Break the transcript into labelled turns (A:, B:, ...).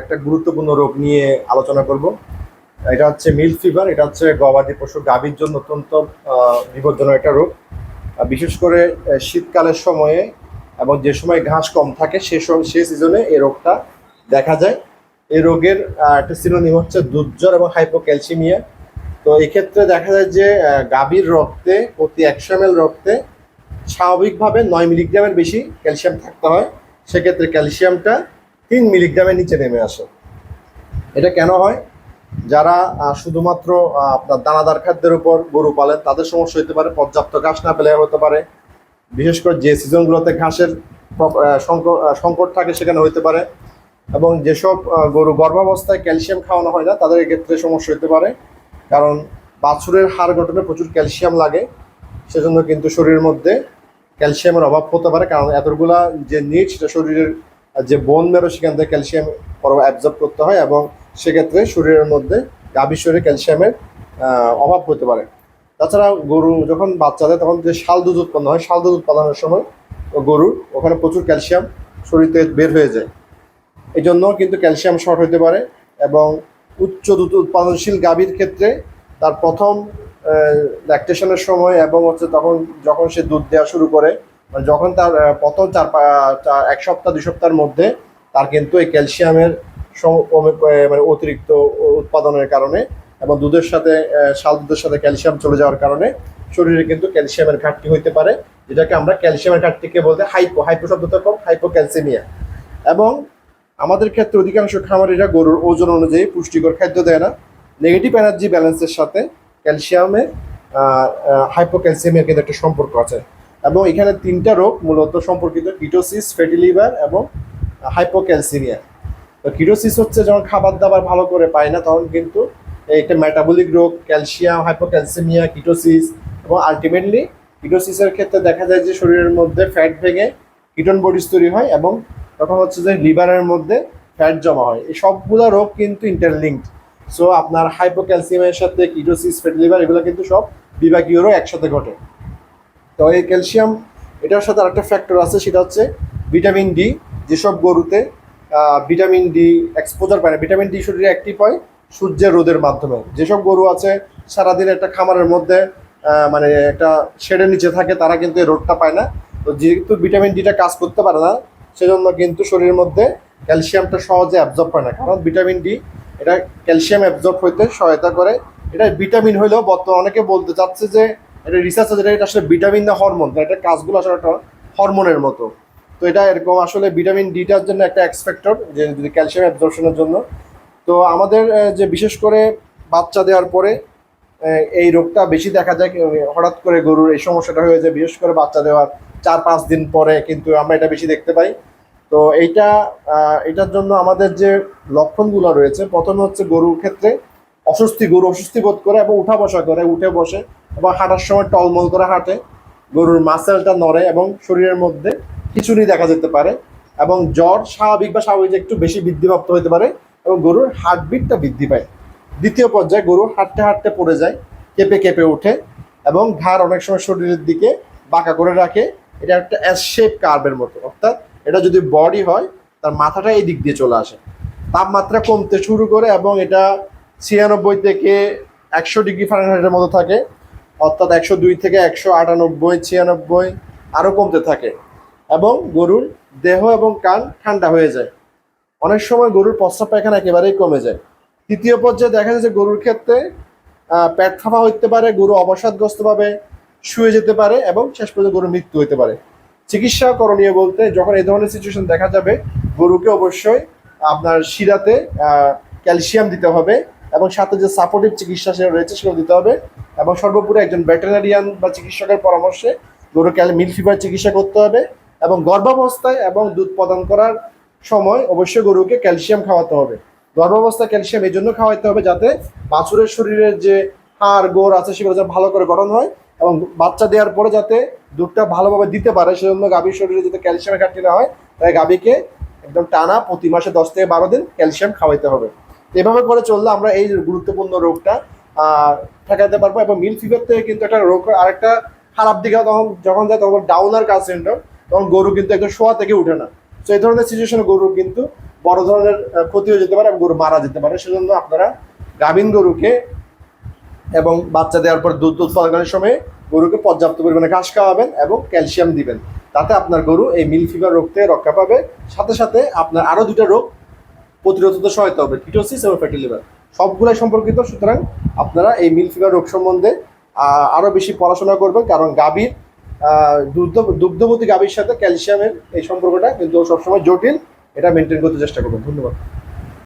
A: একটা গুরুত্বপূর্ণ রোগ নিয়ে আলোচনা করব। এটা হচ্ছে মিল ফিভার, এটা হচ্ছে গবাদি পশু গাভীর জন্য অত্যন্ত বিপজ্জনক একটা রোগ। বিশেষ করে শীতকালের সময়ে এবং যে সময় ঘাস কম থাকে, সে সময় সে সিজনে এই রোগটা দেখা যায়। এই রোগের একটা সিনোনিম হচ্ছে দুধজ্বর এবং হাইপোক্যালসিমিয়া তো এক্ষেত্রে দেখা যায় যে গাভীর রক্তে, প্রতি একশো এম রক্তে স্বাভাবিকভাবে নয় মিলিগ্রামের বেশি ক্যালসিয়াম থাকতে হয়। সেক্ষেত্রে ক্যালসিয়ামটা তিন মিলিগ্রামের নিচে নেমে আসে। এটা কেন হয়? যারা শুধুমাত্র আপনার দানাদার খাদ্যের উপর গরু পালেন, তাদের সমস্যা হতে পারে, পর্যাপ্ত ঘাস না পেলে হতে পারে। বিশেষ করে যে সিজনগুলোতে ঘাসের সংকট থাকে সেখানে হতে পারে। এবং যেসব গরু গর্ভাবস্থায় ক্যালসিয়াম খাওয়ানো হয় না, তাদের ক্ষেত্রে সমস্যা হতে পারে। কারণ বাছুরের হাড় গঠনে প্রচুর ক্যালসিয়াম লাগে, সেজন্য কিন্তু শরীরের মধ্যে ক্যালসিয়ামের অভাব হতে পারে। কারণ এতগুলা যে নিট, সেটা শরীরের যে বোন মেরো সেখান থেকে ক্যালসিয়াম অ্যাবজর্ব করতে হয় এবং সেক্ষেত্রে শরীরের মধ্যে গাভীর শরীরে ক্যালসিয়ামের অভাব হতে পারে। তাছাড়া গরু যখন বাচ্চা দেয়, তখন যে শাল দুধ উৎপন্ন হয়, শাল দুধ উৎপাদনের সময় গরুর ওখানে প্রচুর ক্যালসিয়াম শরীর থেকে বের হয়ে যায়। এই জন্য কিন্তু ক্যালসিয়াম শর্ট হতে পারে এবং উচ্চ দুধ উৎপাদনশীল গাভীর ক্ষেত্রে তার প্রথম ল্যাকটেশনের সময় এবং হচ্ছে তখন যখন সে দুধ দেওয়া শুরু করে মানে যখন তার প্রথম চার এক সপ্তাহ, দুই সপ্তাহের মধ্যে তার কিন্তু এই ক্যালসিয়ামের মানে অতিরিক্ত উৎপাদনের কারণে এবং দুধের সাথে শাল দুধের সাথে ক্যালসিয়াম চলে যাওয়ার কারণে শরীরে কিন্তু ক্যালসিয়ামের ঘাটতি হইতে পারে, যেটাকে আমরা ক্যালসিয়ামের ঘাটতিকে বলতে হাইপো হাইপো শব্দটা কম হাইপো ক্যালসিমিয়া এবং আমাদের ক্ষেত্রে অধিকাংশ খামারিরা গরুর ওজন অনুযায়ী পুষ্টিকর খাদ্য দেয় না। নেগেটিভ এনার্জি ব্যালেন্সের সাথে ক্যালসিয়ামের হাইপোক্যালসিয়ামের কিন্তু একটা সম্পর্ক আছে। এবং এখানে তিনটা রোগ, মূলত সম্পর্কিত কিটোসিস, ফ্যাটি লিভার এবং হাইপোক্যালসিমিয়া। তো কিটোসিস হচ্ছে যখন খাবার দাবার ভালো করে পায় না, তখন কিন্তু একটা মেটাবলিক রোগ, ক্যালসিয়াম, হাইপোক্যালসিমিয়া, কিটোসিস এবং আলটিমেটলি কিটোসিসের ক্ষেত্রে দেখা যায় যে শরীরের মধ্যে ফ্যাট ভেঙে কিটন বডিজ তৈরি হয় এবং তখন হচ্ছে যে লিভারের মধ্যে ফ্যাট জমা হয়। এই সবগুলো রোগ কিন্তু ইন্টারলিঙ্কড সো আপনার হাইপোক্যালসিয়ামের সাথে কিটোসিস, ফ্যাটি লিভার এগুলো কিন্তু সব বিভাগীয় রোগ একসাথে ঘটে। তো এই ক্যালসিয়াম, এটার সাথে আরেকটা ফ্যাক্টর আছে, সেটা হচ্ছে ভিটামিন ডি যেসব গরুতে ভিটামিন ডি এক্সপোজার পায় না। ভিটামিন ডি শরীরে অ্যাক্টিভ হয় সূর্যের রোদের মাধ্যমে যেসব গরু আছে, সারাদিন একটা খামারের মধ্যে মানে একটা শেডের নিচে থাকে, তারা কিন্তু এই রোদটা পায় না। তো যেহেতু ভিটামিন ডিটা কাজ করতে পারে না, সেজন্য কিন্তু শরীরের মধ্যে ক্যালসিয়ামটা সহজে অ্যাবজর্ব হয় না। কারণ ভিটামিন ডি এটা ক্যালসিয়াম অ্যাবজর্ব হইতে সহায়তা করে। এটা ভিটামিন হইলেও বর্তমানে অনেকে বলতে চাচ্ছে যে এটা রিসার্চ যেটা এটা আসলে ভিটামিন না হরমোন এটা কাজগুলো আসলে একটা হরমোনের মতো। তো এটা এরকম আসলে ভিটামিন ডিটার জন্য একটা এক্সপেক্টর যে যদি ক্যালসিয়াম অ্যাবজর্পশনের জন্য। তো আমাদের যে বিশেষ করে বাচ্চা দেওয়ার পরে এই রোগটা বেশি দেখা যায় হঠাৎ করে গরুর এই সমস্যাটা হয়ে যায়, বিশেষ করে বাচ্চা দেওয়ার চার পাঁচ দিন পরে কিন্তু আমরা এটা বেশি দেখতে পাই। তো এইটা এটার জন্য আমাদের যে লক্ষণগুলো রয়েছে, প্রথমে হচ্ছে গরুর ক্ষেত্রে অস্বস্তি, গরু অস্বস্তি বোধ করে এবং উঠা বসা করে, উঠে বসে। এবং হাঁটার সময় টলমল করে হাঁটে। গরুর মাসেলটা নড়ে এবং শরীরের মধ্যে খিচুড়ি দেখা যেতে পারে এবং জ্বর স্বাভাবিক বা স্বাভাবিক একটু বেশি বৃদ্ধিপ্রাপ্ত হতে পারে এবং গরুর হার্টবিটটা বৃদ্ধি পায়। দ্বিতীয় পর্যায়ে গরু হাঁটতে হাঁটতে পড়ে যায়, কেঁপে কেঁপে ওঠে এবং ঘাড় অনেক সময় শরীরের দিকে বাঁকা করে রাখে। এটা একটা অ্যাস শেপ কার্ভের মতো। অর্থাৎ এটা যদি বডি হয়, তার মাথাটা এই দিক দিয়ে চলে আসে। তাপমাত্রা কমতে শুরু করে এবং এটা ছিয়ানব্বই থেকে একশো ডিগ্রি ফারেনহাইটের মতো থাকে। অর্থাৎ একশো দুই থেকে একশো আটানব্বই, ছিয়ানব্বই আরও কমতে থাকে। এবং গরুর দেহ এবং কান ঠান্ডা হয়ে যায়। অনেক সময় গরুর প্রস্রাব পায়খানা একেবারেই কমে যায়। তৃতীয় পর্যায়ে দেখা যায় যে গরুর ক্ষেত্রে পেট ফাঁপা হতে পারে, গরু অবসাদগ্রস্তভাবে শুয়ে যেতে পারে এবং শেষ পর্যন্ত গরুর মৃত্যু হতে পারে। চিকিৎসা করণীয় বলতে, যখন এই ধরনের সিচুয়েশন দেখা যাবে, গরুকে অবশ্যই আপনার শিরাতে ক্যালসিয়াম দিতে হবে। এবং সাথে যে সাপোর্টিভ চিকিৎসা সেটা রয়েছে সেগুলো দিতে হবে। এবং সর্বোপরি একজন ভেটেরিনারিয়ান বা চিকিৎসকের পরামর্শে গরুকে মিল ফিভার চিকিৎসা করতে হবে এবং গর্ভাবস্থায় এবং দুধ প্রদান করার সময় অবশ্যই গরুকে ক্যালসিয়াম খাওয়াতে হবে। গর্ভাবস্থায় ক্যালসিয়াম এই জন্য খাওয়াতে হবে যাতে বাছুরের শরীরের যে হাড়, গোড় আছে সেগুলো যাতে ভালো করে গঠন হয় এবং বাচ্চা দেওয়ার পরে যাতে দুধটা ভালোভাবে দিতে পারে, সেজন্য গাভীর শরীরে যাতে ক্যালসিয়ামের ঘাটতি না হয়, তাই গাভীকে একদম টানা প্রতি মাসে দশ থেকে বারো দিন ক্যালসিয়াম খাওয়াইতে হবে। এভাবে করে চললে আমরা এই গুরুত্বপূর্ণ রোগটা ঠেকাতে পারব এবং মিল ফিভার থেকে কিন্তু একটা রোগ, আরেকটা খারাপ দিকে তখন যখন যায় তখন ডাউনার কাজ সিন্ড্রোম তখন গরু কিন্তু একদম শোয়া থেকে উঠে না। তো এই ধরনের সিচুয়েশনে গরু কিন্তু বড় ধরনের ক্ষতি হয়ে যেতে পারে এবং গরু মারা যেতে পারে। সেজন্য আপনারা গাভীন গরুকে এবং বাচ্চা দেওয়ার পর দুধ উৎপাদনের সময় গরুকে পর্যাপ্ত পরিমাণে ঘাস খাওয়াবেন এবং ক্যালসিয়াম দিবেন। তাতে আপনার গরু এই মিল ফিভার রোগ থেকে রক্ষা পাবে। সাথে সাথে আপনার আরও দুটো রোগ প্রতিরোধ সহায়তা হবে কিটোসিস এবং ফ্যাটি লিভার সবগুলাই সম্পর্কিত, সুতরাং আপনারা এই মিল ফিভার রোগ সম্বন্ধে আরও বেশি পড়াশোনা করবেন, কারণ গাভীর দুগ্ধ, দুগ্ধবতী গাভীর সাথে ক্যালসিয়ামের এই সম্পর্কটা কিন্তু সবসময় জটিল, এটা মেনটেন করতে চেষ্টা করবেন। ধন্যবাদ।